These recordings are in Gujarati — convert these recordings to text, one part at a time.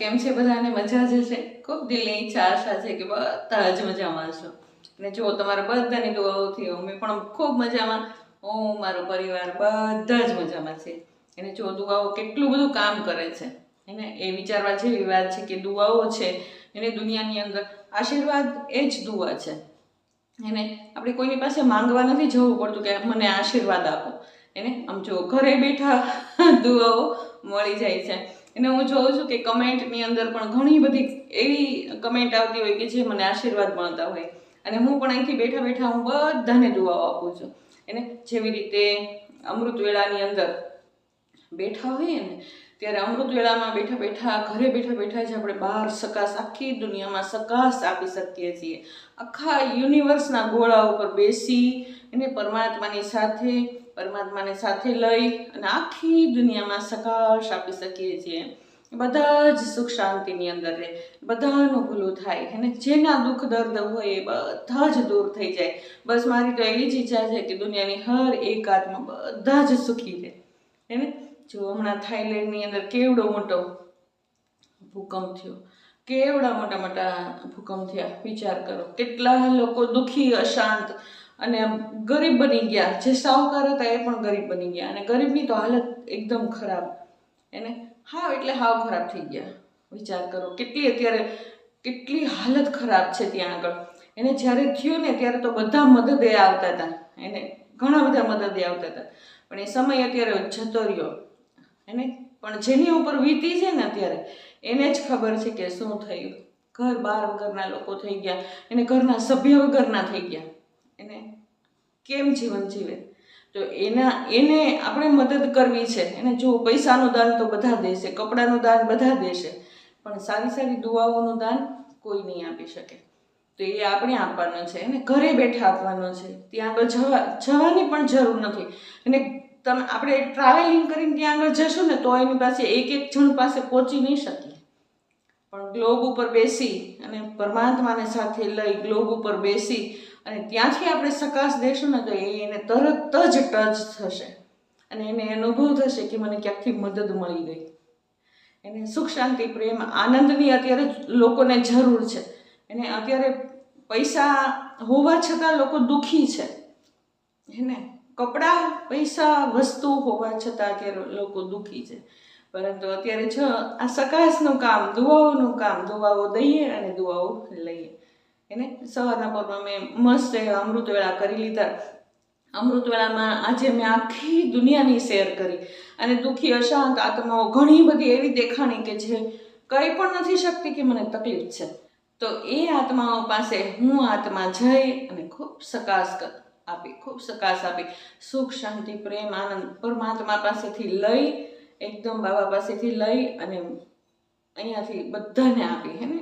કેમ છે બધાને? મજા જ છે ખૂબ દિલની ઈચ્છા આશા છે કે બધા જ મજામાં છો અને જો તમારા બધાની દુઆઓથી અમે પણ ખૂબ મજામાં. હું, મારો પરિવાર બધા જ મજામાં છે. એને જો દુઆઓ કેટલું બધું કામ કરે છે, એને એ વિચારવા જેવી વાત છે કે દુઆઓ છે, એને દુનિયાની અંદર આશીર્વાદ એ જ દુઆ છે. એને આપણે કોઈની પાસે માંગવા નથી જવું પડતું કે મને આશીર્વાદ આપો. એને આમ જો ઘરે બેઠા દુઆઓ મળી જાય છે. એને હું જોઉં છું કે કમેન્ટની અંદર પણ ઘણી બધી એવી કમેન્ટ આવતી હોય કે જે મને આશીર્વાદ મળતા હોય. અને હું પણ અહીંથી બેઠા બેઠા હું બધાને દુઆઓ આપું છું. એને જેવી રીતે અમૃત વેળાની અંદર બેઠા હોઈએ ને, ત્યારે અમૃત વેળામાં બેઠા બેઠા, ઘરે બેઠા બેઠા જ આપણે બહાર સકાશ, આખી દુનિયામાં સકાશ આપી શકીએ છીએ. આખા યુનિવર્સના ગોળા ઉપર બેસી, એને પરમાત્માની સાથે પરમાત્માને સાથે લઈ અને આખી દુનિયામાં સકાશ આપી શકીએ છીએ. બધા જ સુખ શાંતિની અંદર રહે. બધાનું ભૂલું થાય અને જેના દુઃખ, દર્દ હોય એ બધા જ દૂર થઈ જાય. બસ મારી તો એવી જ ઈચ્છા છે કે દુનિયાની હર એક આત્મા બધા જ સુખી રહે. એને જો હમણાં થાઈલેન્ડની અંદર કેવડો મોટો ભૂકંપ થયો. કેવડા મોટા મોટા ભૂકંપ થયા. વિચાર કરો. કેટલા લોકો દુઃખી, અશાંત અને ગરીબ બની ગયા. જે સાહુકાર હતા એ પણ ગરીબ બની ગયા. અને ગરીબની તો હાલત એકદમ ખરાબ. એને હાવ એટલે હાવ ખરાબ થઈ ગયા. વિચાર કરો, કેટલી અત્યારે કેટલી હાલત ખરાબ છે ત્યાં આગળ. એને જ્યારે થયું ને ત્યારે તો બધા મદદે આવતા હતા. એને ઘણા બધા મદદે આવતા હતા. પણ એ સમય અત્યારે જતો રહ્યો. એને પણ જેની ઉપર વીતી છે ને અત્યારે, એને જ ખબર છે કે શું થયું. ઘર બાર વગરના લોકો થઈ ગયા. એને ઘરના સભ્ય વગરના થઈ ગયા. એને કેમ જીવન જીવે? તો એના, એને આપણે મદદ કરવી છે. એને જો પૈસાનું દાન તો બધા દેશે, કપડાનું દાન બધા દેશે, પણ સારી સારી દુઆઓનું દાન કોઈ નહીં આપી શકે. તો એ આપણે આપવાનું છે. એને ઘરે બેઠા આપવાનું છે. ત્યાં આગળ જવા, જવાની પણ જરૂર નથી. અને તમે, આપણે ટ્રાવેલિંગ કરીને ત્યાં આગળ જશું ને, તો એની પાસે એક એક જણ પાસે પહોંચી નહીં શકીએ. પણ ગ્લોબ ઉપર બેસી અને પરમાત્માને સાથે લઈ ગ્લોબ ઉપર બેસી અને ત્યાંથી આપણે સકાશ દેશું ને તો એ એને તરત જ ટચ થશે. અને એને અનુભવ થશે કે મને ક્યાંકથી મદદ મળી ગઈ. એને સુખ, શાંતિ, પ્રેમ, આનંદની અત્યારે લોકોને જરૂર છે. એને અત્યારે પૈસા હોવા છતાં લોકો દુઃખી છે. એને કપડાં, પૈસા, વસ્તુ હોવા છતાં અત્યારે લોકો દુઃખી છે. પરંતુ અત્યારે જો આ સકાશનું કામ, દુવાઓનું કામ, દુવાઓ દઈએ અને દુવાઓ લઈએ. એને સવારના પરમાં મેં મસ્ત અમૃતવેળા કરી લીધા. અમૃતવેળામાં આજે મેં આખી દુનિયાની શેર કરી. અને દુઃખી, અશાંત આત્માઓ ઘણી બધી એવી દેખાણી કે જે કંઈ પણ નથી શકતી કે મને તકલીફ છે. તો એ આત્માઓ પાસે હું આત્મા જઈ અને ખૂબ સકાશ આપી, ખૂબ સકાશ આપી. સુખ, શાંતિ, પ્રેમ, આનંદ પરમાત્મા પાસેથી લઈ, એકદમ બાબા પાસેથી લઈ અને અહીંયાથી બધાને આપી, હે ને?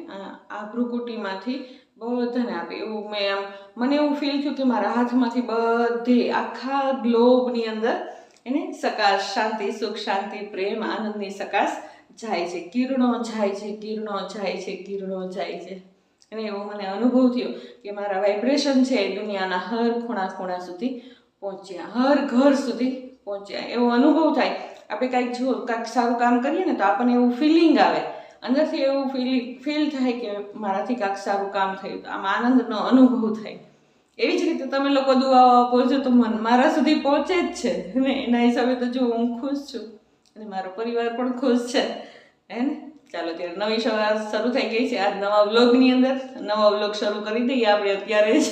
આ ભ્રુકુટીમાંથી બધાને આપી એવું મેં આમ, મને એવું ફીલ થયું કે મારા હાથમાંથી બધે આખા ગ્લોબની અંદર એને સકાશ, શાંતિ, સુખ, શાંતિ, પ્રેમ, આનંદની સકાશ જાય છે. કિરણો જાય છે, કિરણો જાય છે, કિરણો જાય છે. અને એવો મને અનુભવ થયો કે મારા વાઇબ્રેશન છે દુનિયાના હર ખૂણા ખૂણા સુધી પહોંચ્યા. હર ઘર સુધી પહોંચ્યા. એવો અનુભવ થાય. આપણે કાંઈક જો કાંઈક સારું કામ કરીએ ને તો આપણને એવું ફિલિંગ આવે અંદરથી એવું ફિલિંગ ફીલ થાય કે મારાથી કાંક સારું કામ થયું આમ આનંદનો અનુભવ થાય. એવી જ રીતે તમે લોકો દુઆઓ આપો છો તો મન મારા સુધી પહોંચે જ છે. ને એના હિસાબે તો જો હું ખુશ છું અને મારો પરિવાર પણ ખુશ છે. હે ને? ચાલો, ત્યારે નવી સવાર શરૂ થઈ ગઈ છે. આ નવા બ્લોગની અંદર. નવા બ્લોગ શરૂ કરી દઈએ આપણે અત્યારે જ.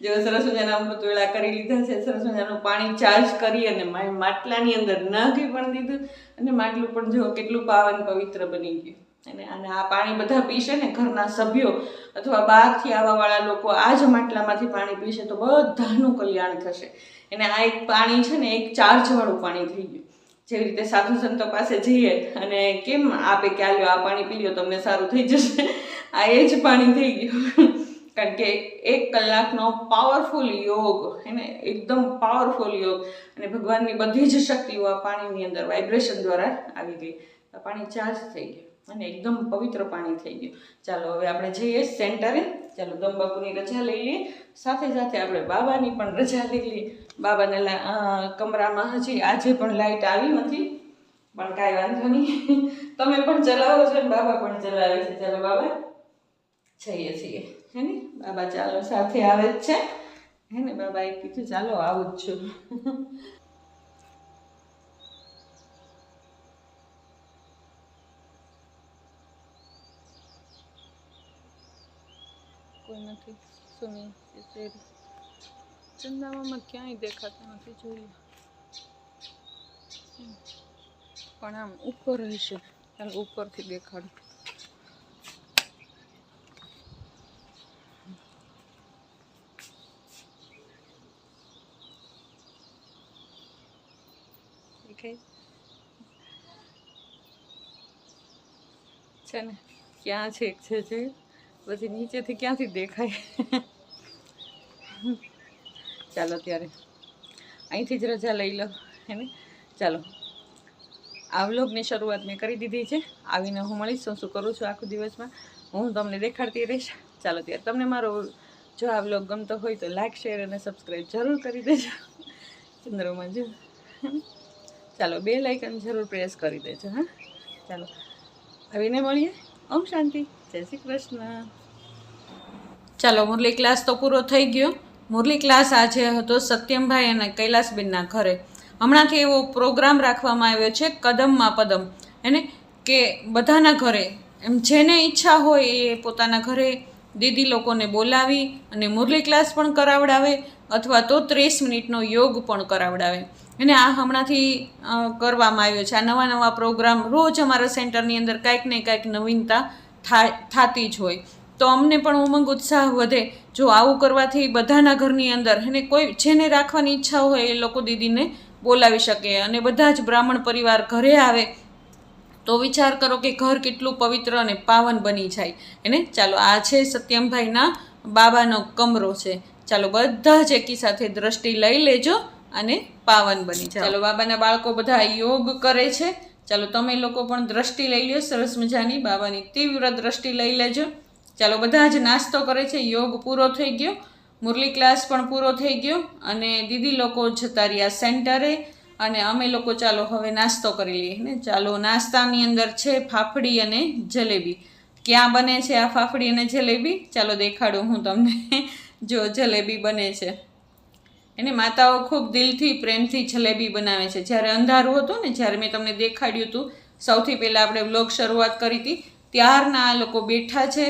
જો સરસ મજાના અમૃત વેળા કરી લીધા છે સરસ મજાનું પાણી ચાર્જ કરી અને માટલાની અંદર નાખી પણ દીધું અને માટલું પણ જો કેટલું પાવન પવિત્ર બની ગયું. અને અને આ પાણી બધા પીશે ને ઘરના સભ્યો અથવા બહારથી આવવાવાળા લોકો આ જ માટલામાંથી પાણી પીશે તો બધાનું કલ્યાણ થશે. અને આ એક પાણી છે ને એક ચાર્જવાળું પાણી થઈ ગયું. જેવી રીતે સાધુ સંતો પાસે જઈએ અને કેમ આપે કે આ આ પાણી પી લ્યો તમને સારું થઈ જશે. આ એ જ પાણી થઈ ગયું. કારણ કે એક કલાકનો પાવરફુલ યોગ, એને એકદમ પાવરફુલ યોગ. અને ભગવાનની બધી જ શક્તિઓ આ પાણીની અંદર વાઇબ્રેશન દ્વારા આવી ગઈ. પાણી ચાર્જ થઈ ગયું. અને એકદમ પવિત્ર પાણી થઈ ગયું. ચાલો હવે આપણે જઈએ સેન્ટરે ચાલો દમ બાપુની રજા લઈ લઈએ. સાથે સાથે આપણે બાબાની પણ રજા લઈ લઈએ. બાબાને કમરામાં હજી આજે પણ લાઇટ આવી નથી. પણ કાંઈ વાંધો નહીં. તમે પણ ચલાવો છો ને બાબા પણ ચલાવે છે. ચાલો બાબા, જઈએ છીએ. હે બાબા ચાલો સાથે આવે જ છે. હે ને બાબાએ કીધું, ચાલો, આવું જ છું. કોઈ નથી. સુની શેરી ચંદામાં ક્યાંય દેખાતા નથી જોયું પણ આમ ઉપર હશે ચાલો ઉપરથી દેખાડું દેખાય છે ને? ક્યાં છે છે છે પછી નીચેથી ક્યાંથી દેખાય? ચાલો ત્યારે. અહીંથી જ રજા લઈ લો હેને ચાલો. આ વ્લોગની શરૂઆત મેં કરી દીધી છે. આવીને હું મળીશ શું શું કરું છું આખો દિવસમાં? હું તમને દેખાડતી રહીશ. ચાલો ત્યારે. તમને મારો જો આ વ્લોગ ગમતો હોય તો લાઈક, શેર અને સબસ્ક્રાઈબ જરૂર કરી દેજો. ચંદ્રમાં જો ચાલો, બે લાઇકન જરૂર પ્રેસ કરી દેજો, હા? ચાલો. આવીને મળીએ. ઓમ શાંતિ. જય શ્રી કૃષ્ણ. ચાલો મુરલી ક્લાસ તો પૂરો થઈ ગયો. મુરલી ક્લાસ આજે હતો સત્યમભાઈ અને કૈલાસબેનના ઘરે. હમણાંથી એવો પ્રોગ્રામ રાખવામાં આવ્યો છે કદમમાં પદમ. એને કે બધાના ઘરે એમ જેને ઈચ્છા હોય એ પોતાના ઘરે દીદી લોકોને બોલાવી અને મુરલી ક્લાસ પણ કરાવડાવે અથવા તો ત્રીસ મિનિટનો યોગ પણ કરાવડાવે. અને આ હમણાંથી કરવામાં આવ્યો છે. આ નવા નવા પ્રોગ્રામ રોજ અમારા સેન્ટરની અંદર કાંઈક ને કાંઈક નવીનતા થાતી જ હોય. તો અમને પણ ઉમંગ ઉત્સાહ વધે. જો આવું કરવાથી બધાના ઘરની અંદર અને કોઈ, જેને રાખવાની ઈચ્છા હોય એ લોકો દીદીને બોલાવી શકે અને બધા જ બ્રાહ્મણ પરિવાર ઘરે આવે તો વિચાર કરો કે ઘર કેટલું પવિત્ર અને પાવન બની જાય. એને ચાલો આ છે સત્યમભાઈના બાબાનો કમરો છે. ચાલો બધા જ એકી સાથે દ્રષ્ટિ લઈ લેજો અને પાવન બની જાય. ચાલો બાબાના બાળકો બધા યોગ કરે છે. ચાલો તમે લોકો પણ દ્રષ્ટિ લઈ લ્યો. સરસ મજાની બાબાની તીવ્ર દ્રષ્ટિ લઈ લેજો. ચાલો બધા જ નાસ્તો કરે છે. યોગ પૂરો થઈ ગયો. મુરલી ક્લાસ પણ પૂરો થઈ ગયો અને દીદી લોકો જતા રહ્યા સેન્ટરે. અને અમે લોકો ચાલો હવે નાસ્તો કરી લઈએ. ને ચાલો, નાસ્તાની અંદર છે ફાફડી અને જલેબી. ક્યાં બને છે આ ફાફડી અને જલેબી? ચાલો દેખાડું હું તમને. જો જલેબી બને છે. એને માતાઓ ખૂબ દિલથી, પ્રેમથી જલેબી બનાવે છે. જ્યારે અંધારું હતું ને, જ્યારે મેં તમને દેખાડ્યું હતું, સૌથી પહેલાં આપણે વ્લોગ શરૂઆત કરી હતી, ત્યારના આ લોકો બેઠા છે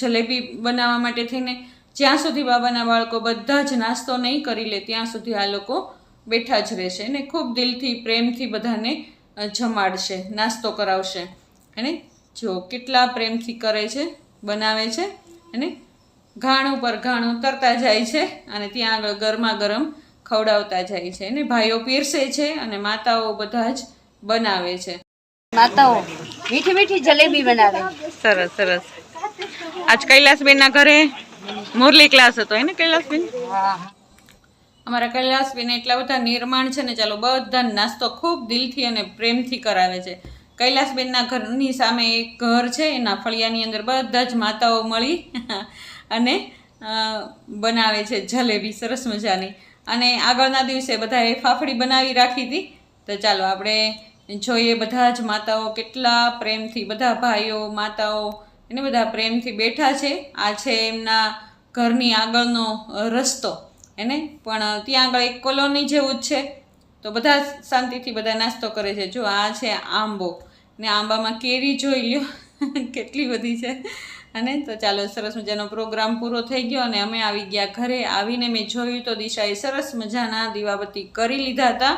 જલેબી બનાવવા માટે થઈને. જ્યાં સુધી બાબાના બાળકો બધા જ નાસ્તો નહીં કરી લે, ત્યાં સુધી આ લોકો બેઠા જ રહેશે અને ખૂબ દિલથી પ્રેમથી બધાને જમાડશે નાસ્તો કરાવશે. અને જો કેટલા પ્રેમથી કરે છે બનાવે છે અને ઘાણ ઉપર ઘાણ ઉતરતા જાય છે અને ત્યાં આગળ ગરમા ગરમ ખવડાવતા જાય છે અને ભાઈઓ પીરસે છે અને માતાઓ બધા જ બનાવે છે. માતાઓ મીઠી મીઠી જલેબી બનાવે. સરસ સરસ. આજ કૈલાસબેનના ઘરે મુરલી ક્લાસ હતો એને કૈલાસબેન? હા. અમારા કૈલાસબેન એટલા બધા નિર્માણ છે ને ચાલો બધા નાસ્તો ખૂબ દિલથી અને પ્રેમથી કરાવે છે. કૈલાસબેનના ઘરની સામે એક ઘર છે, એના ફળિયાની અંદર બધા જ માતાઓ મળી અને બનાવે છે જલેબી, સરસ મજાની. અને આગળના દિવસે બધાએ ફાફડી બનાવી રાખી હતી. તો ચાલો આપણે જોઈએ બધા જ માતાઓ કેટલા પ્રેમથી, બધા ભાઈઓ, માતાઓ એને બધા પ્રેમથી બેઠા છે. આ છે એમના ઘરની આગળનો રસ્તો. એને પણ ત્યાં આગળ એક કોલોની જેવું જ છે. તો બધા શાંતિથી બધા નાસ્તો કરે છે. જો, આ છે આંબો. ને આંબામાં કેરી જોઈ લ્યો. કેટલી બધી છે. અને તો ચાલો, સરસ મજાનો પ્રોગ્રામ પૂરો થઈ ગયો અને અમે આવી ગયા ઘરે. આવીને મેં જોયું તો દિશાએ સરસ મજાના દીવાબત્તી કરી લીધા હતા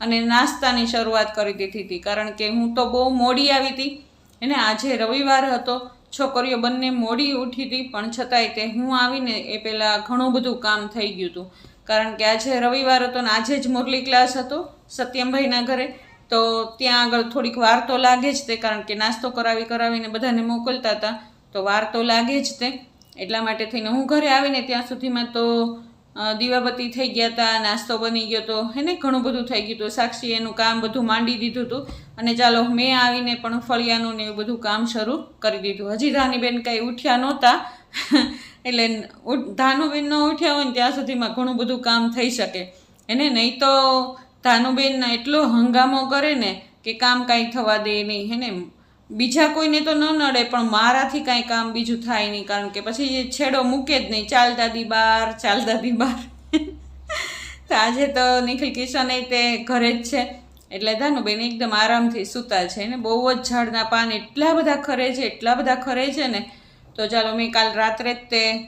અને નાસ્તાની શરૂઆત કરી દીધી હતી. કારણ કે હું તો બહુ મોડી આવી હતી. એને આજે રવિવાર હતો. છોકરીઓ બંને મોડી ઉઠી હતી પણ છતાંય તે હું આવીને એ પહેલાં ઘણું બધું કામ થઈ ગયું હતું કારણ કે આજે રવિવાર હતો ને આજે જ મુરલી ક્લાસ હતો, સત્યમભાઈના ઘરે. તો ત્યાં આગળ થોડીક વાર તો લાગે જ તે, કારણ કે નાસ્તો કરાવી કરાવીને બધાને મોકલતા હતા. તો વાર તો લાગે જ તે. એટલા માટે થઈને હું ઘરે આવીને ત્યાં સુધીમાં તો દીવાબત્તી થઈ ગયા હતા નાસ્તો બની ગયો તો એને ઘણું બધું થઈ ગયું હતું સાક્ષી એનું કામ બધું માંડી દીધું હતું અને ચાલો, મેં આવીને પણ ફળિયાનું ને એવું બધું કામ શરૂ કરી દીધું. હજી ધાનીબેન કાંઈ ઉઠ્યા નહોતા. એટલે ધાનુબેન ન ઉઠ્યા હોય ને ત્યાં સુધીમાં ઘણું બધું કામ થઈ શકે. એને નહીં તો ધાનુબેન એટલો હંગામો કરે ને કે કામ કાંઈ થવા દે નહીં. હે ને બીજા કોઈને તો ન નડે, પણ મારાથી કાંઈ કામ બીજું થાય નહીં, કારણ કે પછી એ છેડો મૂકે જ નહીં. ચાલ દાદી બાર, ચાલ દાદી બાર. તો આજે તો નિખિલ કિશન તે ઘરે જ છે. એટલે ધાનુબેન એકદમ આરામથી સૂતા છે ને, બહુ જ ઝાડના પાન એટલા બધા ખરે છે, એટલા બધા ખરે છે ને. તો ચાલો મેં કાલ રાત્રે જ તે,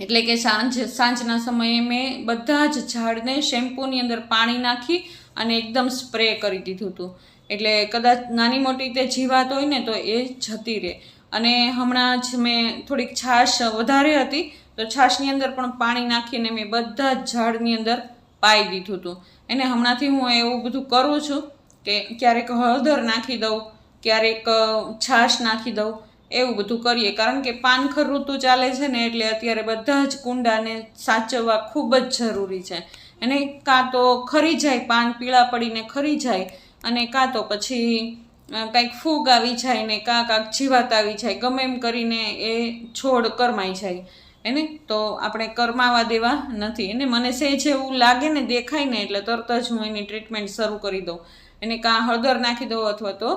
એટલે કે સાંજ, સાંજના સમયે મેં બધા જ ઝાડને શેમ્પૂની અંદર પાણી નાખી અને એકદમ સ્પ્રે કરી દીધું હતું. એટલે કદાચ નાની મોટી તે જીવાત હોય ને તો એ જતી રહે અને હમણાં જ મેં થોડીક છાશ વધારે હતી, તો છાશની અંદર પણ પાણી નાખીને મેં બધા જ ઝાડની અંદર પાઈ દીધું હતું. એને હમણાંથી હું એવું બધું કરું છું કે ક્યારેક હળદર નાખી દઉં, ક્યારેક છાશ નાખી દઉં, એવું બધું કરીએ. કારણ કે પાનખર ઋતુ ચાલે છે ને એટલે અત્યારે બધા જ કુંડાને સાચવવા ખૂબ જ જરૂરી છે. અને કાં તો ખરી જાય પાન, પીળા પડીને ખરી જાય અને કાં તો પછી કાંઈક ફૂગ આવી જાય ને કાં કાંક જીવાત આવી જાય, ગમે એમ કરીને એ છોડ કરમાઈ જાય એને તો આપણે કરમાવા દેવા નથી. એને મને સહેજ એવું લાગે ને, દેખાય ને, એટલે તરત જ હું એની ટ્રીટમેન્ટ શરૂ કરી દઉં. એને કાં હળદર નાખી દઉં અથવા તો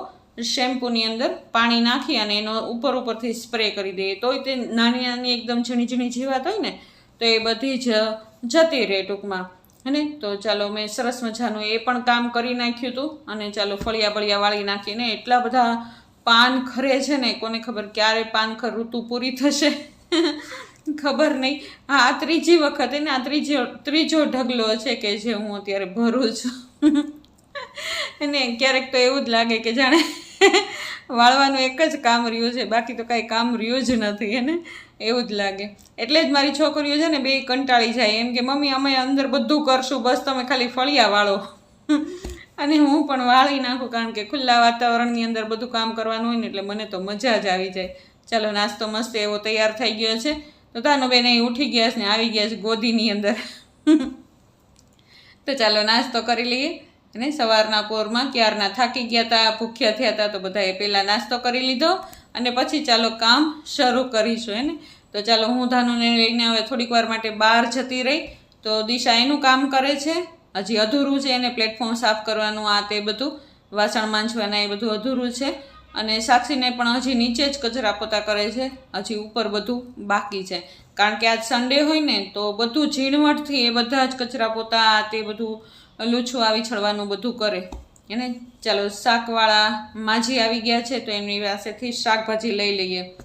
શેમ્પૂની અંદર પાણી નાખી અને એનો ઉપર ઉપરથી સ્પ્રે કરી દઈએ. તોય તે નાની નાની એકદમ ઝીણી ઝીણી જીવાત હોય ને, તો એ બધી જ જતી રહે ટૂંકમાં. હને તો ચાલો મેં સરસ મજાનું એ પણ કામ કરી નાખ્યું હતું અને ચાલો ફળિયા બળિયા વાળી નાખીને એટલા બધા પાન ખરે છે ને, કોને ખબર ક્યારે પાનખર ઋતુ પૂરી થશે? ખબર નહીં. હા, આ ત્રીજી વખત એને આ ત્રીજો ત્રીજો ઢગલો છે કે જે હું અત્યારે ભરું છું. અને ક્યારેક તો એવું જ લાગે કે જાણે વાળવાનું એક જ કામ રહ્યું છે, બાકી તો કાંઈ કામ રહ્યું જ નથી એને એવું જ લાગે. એટલે જ મારી છોકરીઓ છે ને બે કંટાળી જાય. એમ કે, મમ્મી અમે અંદર બધું કરશું. બસ તમે ખાલી ફળિયા વાળો. અને હું પણ વાળી નાખું કારણ કે ખુલ્લા વાતાવરણની અંદર બધું કામ કરવાનું હોય ને એટલે મને તો મજા જ આવી જાય. ચાલો, નાસ્તો મસ્ત એવો તૈયાર થઈ ગયો છે. તો તાનો બેન અહીં ઉઠી ગયા છે ને આવી ગયા છે ગોદીની અંદર. તો ચાલો, નાસ્તો કરી લઈએ. અને સવારના પોરમાં ક્યારના થાકી ગયા હતા ભૂખ્યા થયા હતા તો બધાએ પહેલાં નાસ્તો કરી લીધો. અને પછી ચાલો કામ શરૂ કરીશું એને તો ચાલો હું ધાનુને લઈને હવે થોડીક વાર માટે બહાર જતી રહી. તો દિશા એનું કામ કરે છે. હજી અધૂરું છે એને પ્લેટફોર્મ સાફ કરવાનું, આ તે બધું. વાસણ માંજવાના એ બધું અધૂરું છે. અને સાક્ષીને પણ હજી નીચે જ કચરા પોતા કરે છે. હજી ઉપર બધું બાકી છે. કારણ કે આજ સન્ડે હોય ને, તો બધું ઝીણવટથી એ બધા જ કચરા પોતા તે બધું લૂછું આવી છળવાનું બધું કરે. એને ચાલો શાકવાળા માજી આવી ગયા છે તો એમની પાસેથી શાકભાજી લઈ લઈએ.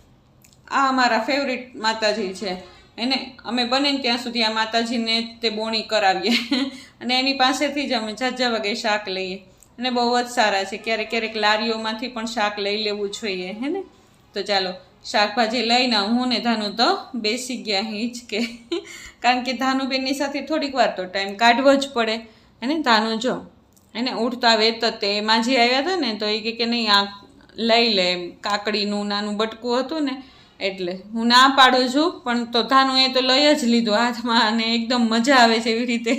આ અમારા ફેવરિટ માતાજી છે. એને અમે બને ત્યાં સુધી આ માતાજીને તે બોણી કરાવીએ. અને એની પાસેથી જ અમે ઝાઝા વગે શાક લઈએ. અને બહુ જ સારા છે. ક્યારેક ક્યારેક લારીઓમાંથી પણ શાક લઈ લેવું જોઈએ, હે ને? તો ચાલો, શાકભાજી લઈને હું ને ધાનુ તો બેસી ગયા હિંચ કે. કારણ કે ધાનુબેનની સાથે થોડીક વાર તો ટાઈમ કાઢવો જ પડે. અને ધાનુ, જો. એને ઉઠતા વેત તે માજી આવ્યા હતા ને તો એ કે નહીં, આ લઈ લે. કાકડીનું, નાનું બટકું હતું ને, એટલે. હું ના પાડું છું, પણ તો ધાનું એ તો લઈ જ લીધું હાથમાં અને એકદમ મજા આવે છે એવી રીતે.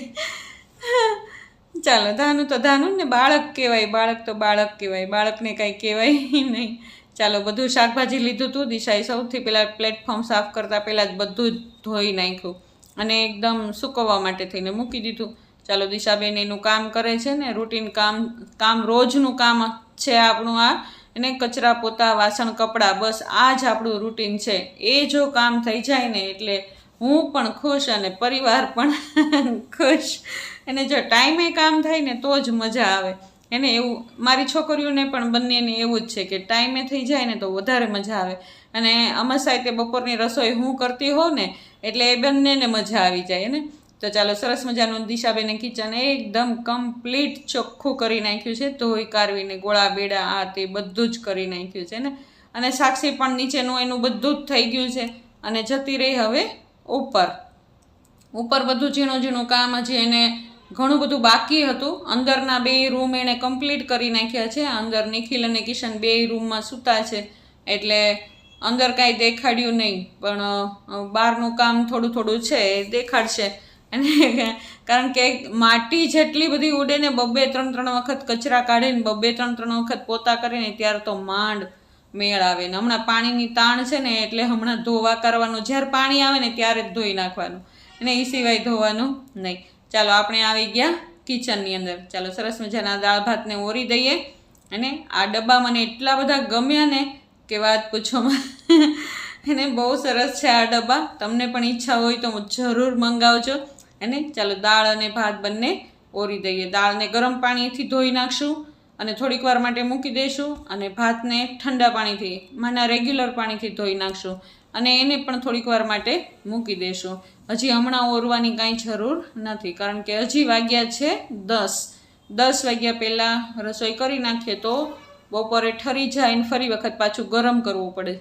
ચાલો, ધાનું તો ધાનું ને બાળક કહેવાય, બાળક તો બાળક કહેવાય, બાળકને કાંઈ કહેવાય નહીં. ચાલો, બધું શાકભાજી લીધું હતું દિશાએ સૌથી પહેલાં પ્લેટફોર્મ સાફ કરતાં પહેલાં જ બધું જ ધોઈ નાખ્યું અને એકદમ સૂકવવા માટે થઈને મૂકી દીધું. ચાલો દિશાબેન એનું કામ કરે છે ને, રૂટીન કામ કામ રોજનું કામ છે આપણું આ. અને કચરા પોતા, વાસણ, કપડાં, બસ આ જ આપણું રૂટીન છે. એ જો કામ થઈ જાય ને એટલે હું પણ ખુશ અને પરિવાર પણ ખુશ. અને જો ટાઈમે કામ થાય ને તો જ મજા આવે. એને એવું, મારી છોકરીઓને પણ બંનેને એવું જ છે કે ટાઈમે થઈ જાય ને તો વધારે મજા આવે. અને અમાસાય તે બપોરની રસોઈ હું કરતી હોઉં ને, એટલે એ બંનેને મજા આવી જાય ને તો ચાલો સરસ મજાનું દિશાબેને કિચન એકદમ કમ્પ્લીટ ચોખ્ખું કરી નાખ્યું છે. ધોઈ, કારવીને ગોળા, બેડા, આ તે બધું જ કરી નાખ્યું છે ને. અને સાક્ષી પણ નીચેનું એનું બધું જ થઈ ગયું છે અને જતી રહી હવે ઉપર. ઉપર બધું ઝીણું ઝીણું કામ હજી એને ઘણું બધું બાકી હતું. અંદરના બે રૂમ એણે કમ્પ્લીટ કરી નાખ્યા છે. અંદર નિખિલ અને કિશન બે રૂમમાં સૂતા છે. એટલે અંદર કાંઈ દેખાડ્યું નહીં, પણ બહારનું કામ થોડું થોડું છે એ દેખાડશે. અને કારણ કે માટી જેટલી બધી ઉડે ને બબ્બે ત્રણ ત્રણ વખત કચરા કાઢે ને બબ્બે ત્રણ ત્રણ વખત પોતા કરે ને ત્યારે તો માંડ મેળ આવે ને. હમણાં પાણીની તાણ છે ને, એટલે હમણાં ધોવા કરવાનું. જ્યારે પાણી આવે ને, ત્યારે જ ધોઈ નાખવાનું. અને એ સિવાય ધોવાનું નહીં. ચાલો, આપણે આવી ગયા કિચનની અંદર. ચાલો, સરસ મજાના દાળ ભાતને ઓરી દઈએ. અને આ ડબ્બા મને એટલા બધા ગમ્યા ને કે વાત પૂછોમાં. એને બહુ સરસ છે આ ડબ્બા. તમને પણ ઈચ્છા હોય તો જરૂર મંગાવજો. અને ચાલો દાળ અને ભાત બંને ઓરી દઈએ. દાળને ગરમ પાણીથી ધોઈ નાખશું અને થોડીક વાર માટે મૂકી દઈશું અને ભાતને ઠંડા પાણીથી, માના રેગ્યુલર પાણીથી ધોઈ નાખશું અને એને પણ થોડીક વાર માટે મૂકી દઈશું હજી હમણાં ઓરવાની કાંઈ જરૂર નથી, કારણ કે હજી વાગ્યા છે દસ. દસ વાગ્યા પહેલાં રસોઈ કરી નાખીએ તો બપોરે ઠરી જાય ને ફરી વખત પાછું ગરમ કરવું પડે.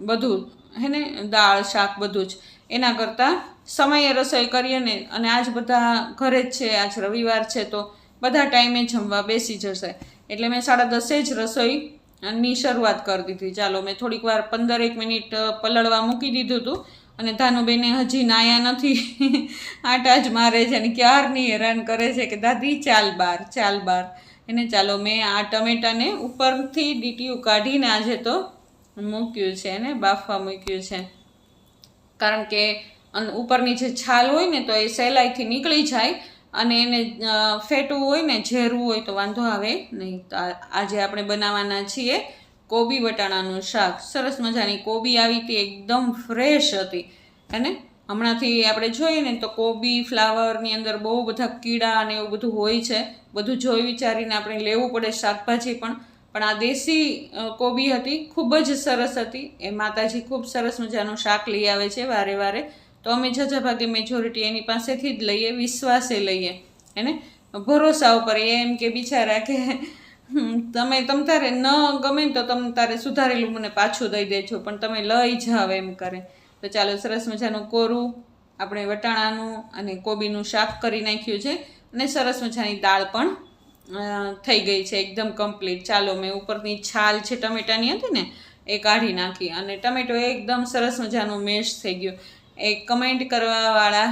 બધું, હે ને? દાળ, શાક બધું જ. એના કરતાં સમયે રસોઈ કરીએ ને, અને આજ બધા ઘરે જ છે, આજ રવિવાર છે, તો બધા ટાઈમે જમવા બેસી જશે. એટલે મેં સાડા દસે જ રસોઈ ની શરૂઆત કરી દીધી. ચાલો, મેં થોડીક વાર પંદર એક મિનિટ પલળવા મૂકી દીધું હતું, અને ધાનુબેને હજી નાયા નથી. આટા જ મારે છે અને ક્યારની હેરાન કરે છે કે, દાદી, ચાલ બાર ચાલ બાર. એને ચાલો, મેં આ ટમેટાને ઉપરથી ડીટીયું કાઢીને આજે તો મૂક્યું છે એને બાફવા મૂક્યું છે. કારણ કે અન- ઉપરની જે છાલ હોય ને તો એ સહેલાઈથી નીકળી જાય અને એને ફેટવું હોય ને, ઝેરવું હોય તો વાંધો આવે નહીં. તો આજે આપણે બનાવવાના છીએ કોબી વટાણાનું શાક. સરસ મજાની કોબી આવી હતી, એકદમ ફ્રેશ હતી. અને હમણાંથી આપણે જોઈએ ને તો કોબી ફ્લાવરની અંદર બહુ બધા કીડા અને એવું બધું હોય છે. બધું જોઈ વિચારીને આપણે લેવું પડે શાકભાજી પણ. પણ આ દેશી કોબી હતી, ખૂબ જ સરસ હતી. એ માતાજી ખૂબ સરસ મજાનું શાક લઈ આવે છે વારે વારે. તો અમે જજા ભાગે મેજોરિટી એની પાસેથી જ લઈએ, વિશ્વાસે લઈએ. એને ભરોસા ઉપર એ એમ કે બિચારા કે તમે, તમ તારે ન ગમે તો તમ તારે સુધારેલું મને પાછું દઈ દેજો, પણ તમે લઈ જાવ એમ કરે. તો ચાલો, સરસ મજાનું કોરું, આપણે વટાણાનું અને કોબીનું શાક કરી નાખ્યું છે અને સરસ મજાની દાળ પણ થઈ ગઈ છે એકદમ કમ્પ્લીટ ચાલો, મેં ઉપરની છાલ છે ટમેટાની હતી ને, એ કાઢી નાખી અને ટમેટો એકદમ સરસ મજાનું મેશ થઈ ગયું. એ કમેન્ટ કરવાવાળા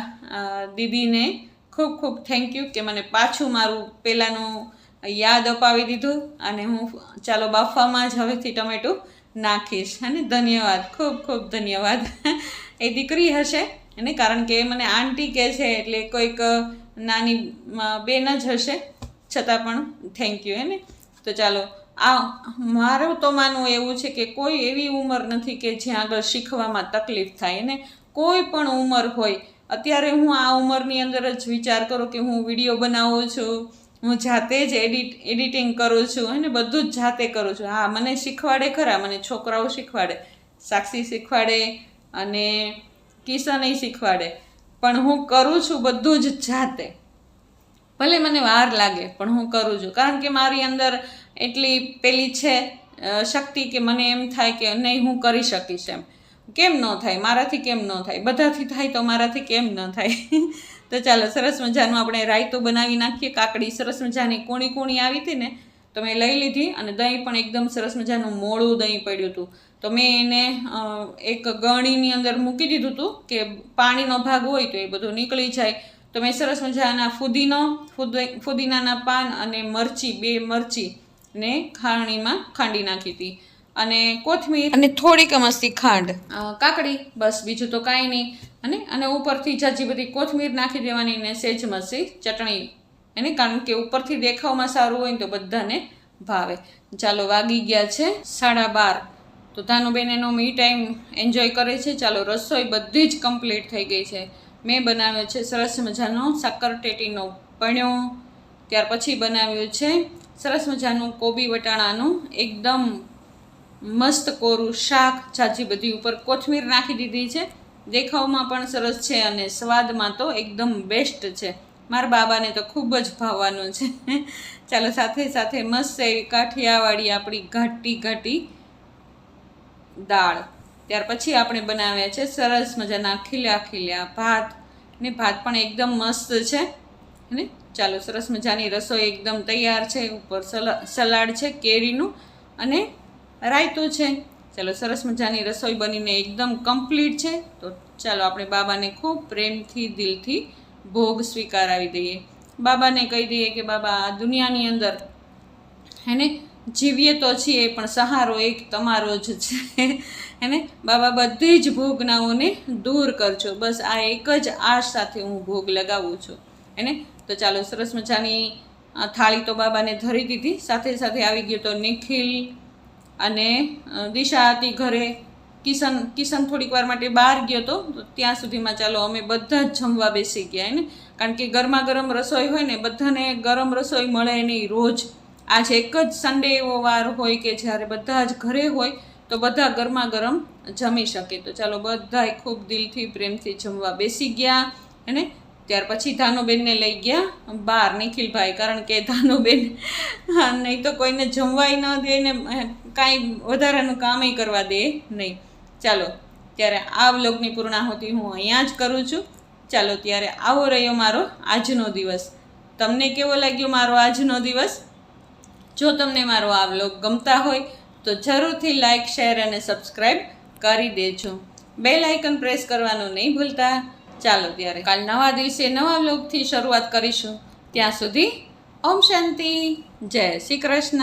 દીદીને ખૂબ ખૂબ થેન્ક યુ કે મને પાછું મારું પહેલાંનું યાદ અપાવી દીધું અને હું ચાલો બાફવામાં જ હવેથી ટમેટું નાખીશ. અને ધન્યવાદ, ખૂબ ખૂબ ધન્યવાદ. એ દીકરી હશે અને કારણ કે મને આંટી કહે છે એટલે કોઈક નાની બેન જ હશે. છતાં પણ થેન્ક યુ એને તો ચાલો, આ મારું તો માનવું એવું છે કે કોઈ એવી ઉંમર નથી કે જ્યાં આગળ શીખવામાં તકલીફ થાય ને? કોઈ પણ ઉંમર હોય, અત્યારે હું આ ઉંમરની અંદર જ વિચાર કરું કે હું વીડિયો બનાવું છું, હું જાતે જ એડિટ, એડિટિંગ કરું છું અને બધું જ જાતે કરું છું. હા, મને શીખવાડે ખરા, મને છોકરાઓ શીખવાડે, સાક્ષી શીખવાડે અને કિશનય શીખવાડે. પણ હું કરું છું બધું જ જાતે. ભલે મને વાર લાગે, પણ હું કરું છું. કારણ કે મારી અંદર એટલી પેલી છે શક્તિ કે મને એમ થાય કે નહીં હું કરી શકીશ એમ. કેમ ન થાય? મારાથી કેમ ન થાય? બધાથી થાય તો મારાથી કેમ ન થાય? તો ચાલો, સરસ મજાનું આપણે રાયતું બનાવી નાખીએ. કાકડી સરસ મજાની કોણી કોણી આવી હતી ને, તો મેં લઈ લીધી અને દહીં પણ એકદમ સરસ મજાનું મોળું દહીં પડ્યું હતું. તો મેં એને એક ગણીની અંદર મૂકી દીધું હતું કે પાણીનો ભાગ હોય તો એ બધું નીકળી જાય. તો મેં સરસ મજાના ફુદીનો, ફુદ- ફુદીનાના પાન અને મરચી, બે મરચી ને ખાણીમાં ખાંડી નાખી હતી. અને કોથમીર. અને થોડીક મસ્તી ખાંડ. કાકડી બસ બીજું તો કાંઈ નહીં. અને અને ઉપરથી જાજી બધી કોથમીર નાખી દેવાની ને સેજ મસી ચટણી. એને કારણ કે ઉપરથી દેખાવમાં સારું હોય ને તો બધાને ભાવે. ચાલો વાગી ગયા છે સાડા બાર. તો ધાનુબેન એનો મી ટાઈમ એન્જોય કરે છે. ચાલો રસોઈ બધી જ કમ્પ્લીટ થઈ ગઈ છે. મેં બનાવ્યો છે સરસ મજાનો સાકરટેટીનો પણ્યો ત્યાર પછી બનાવ્યું છે સરસ મજાનું કોબી વટાણાનું એકદમ મસ્ત કોરું શાક જાજી બધી ઉપર કોથમીર નાખી દીધી છે. દેખાવમાં પણ સરસ છે અને સ્વાદમાં તો એકદમ બેસ્ટ છે. મારા બાબાને તો ખૂબ જ ભાવવાનું છે. ચાલો સાથે સાથે મસ્ત એવી કાઠિયાવાડી આપણી ઘાટી ઘાટી દાળ. ત્યાર પછી આપણે બનાવ્યા છે સરસ મજાના ખીલ્યા ખીલ્યા ભાત. ને ભાત પણ એકદમ મસ્ત છે. ને? ચાલો સરસ મજાની રસોઈ એકદમ તૈયાર છે. ઉપર સલા- સલાડ છે, કેરીનું અને રાયતું છે. ચાલો, સરસ મજાની રસોઈ બનીને એકદમ કમ્પ્લીટ છે. તો ચાલો, આપણે બાબાને ખૂબ પ્રેમથી, દિલથી ભોગ સ્વીકારાવી દઈએ. બાબાને કહી દઈએ કે, બાબા, આ દુનિયાની અંદર, હેને, જીવીએ તો છીએ, પણ સહારો એક તમારો જ છે. હેને, બાબા, બધી જ ભોગનાઓને દૂર કરજો. બસ આ એક જ આશ સાથે હું ભોગ લગાવું છું. હેને, તો ચાલો, સરસ મજાની થાળી તો બાબાને ધરી દીધી. સાથે સાથે આવી ગયો તો નિખિલ અને દિશા હતી ઘરે. કિશન કિશન થોડીક વાર માટે બહાર ગયો હતો તો ત્યાં સુધીમાં ચાલો, અમે બધા જ જમવા બેસી ગયા એને કારણ કે ગરમા ગરમ રસોઈ હોય ને, બધાને ગરમ રસોઈ મળે નહીં રોજ. આજે એક જ સન્ડે એવો વાર હોય કે જ્યારે બધા જ ઘરે હોય, તો બધા ગરમા ગરમ જમી શકે. તો ચાલો, બધાય ખૂબ દિલથી પ્રેમથી જમવા બેસી ગયા અને ત્યાર પછી ધાનુબેનને લઈ ગયા. બહાર નિખિલભાઈ કારણ કે ધાનુબેન નહીં તો કોઈને જમવાય ન દે ને કાંઈ વધારાનું કામય કરવા દે નહીં. ચાલો, ત્યારે આ વ્લોગની પૂર્ણાહુતિ હું અહીંયા જ કરું છું. ચાલો, ત્યારે આવો રહ્યો મારો આજનો દિવસ. તમને કેવો લાગ્યો મારો આજનો દિવસ? જો તમને મારો આ વ્લોગ ગમતા હોય, તો જરૂરથી લાઇક શેર અને સબસ્ક્રાઈબ કરી દેજો. બેલ આઇકન પ્રેસ કરવાનું નહીં ભૂલતા. ચાલો ત્યારે કાલ નવા દિવસે નવા વ્લોગથી શરૂઆત કરીશું. ત્યાં સુધી ઓમ શાંતિ. જય શ્રી કૃષ્ણ.